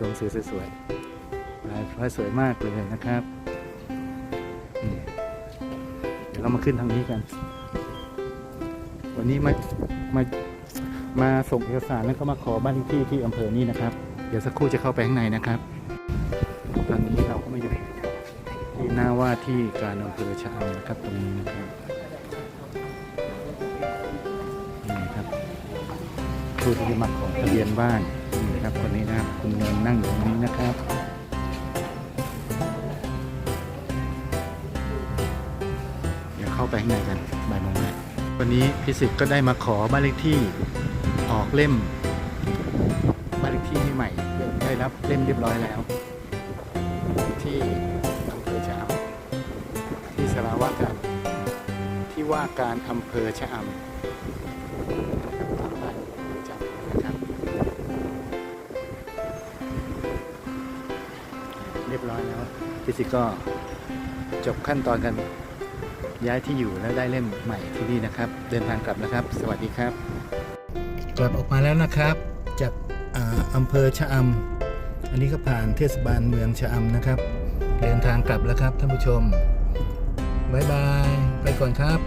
ดอสวยๆลายพระสวยมากเลยนะครับเดี๋ยวเรามาขึ้นทางนี้กัน วันนี้มามามาส่งเอกสารแล้วก็มาขอบ้านที่ที่อำเภอนี้นะครับ เดี๋ยวสักครู่จะเข้าไปข้างในนะครับ ตอนนี้เราก็มาอยู่ที่หน้าว่าที่การอำเภอชะอำนะครับตรงนี้นะครับนี่ครับผู้ที่จะมาของทะเบียนบ้าน คุณเงินนั่งอยู่ตรงนี้นะครับเดี๋ยวเข้าไปข้างในกันบ่ายโมงแล้ววันนี้พิสิทธิ์ก็ได้มาขอบ้านเลขที่ออกเล่มบ้านเลขที่ใหม่ได้รับเล่มเรียบร้อยแล้ว ที่อำเภอชะอำที่สารวัตรการที่ว่าการอำเภอชะอำ เรียบร้อยแล้วพิสิทธิ์ก็จบขั้นตอนกันย้ายที่อยู่แล้วได้เล่มใหม่ที่นี่นะครับ เดินทางกลับนะครับ สวัสดีครับ กลับออกมาแล้วนะครับ จากอาอำเภอชะอำอันนี้ก็ผ่านเทศบาลเมืองชะอำนะครับ เดินทางกลับแล้วครับท่านผู้ชมบายบาย ไปก่อนครับ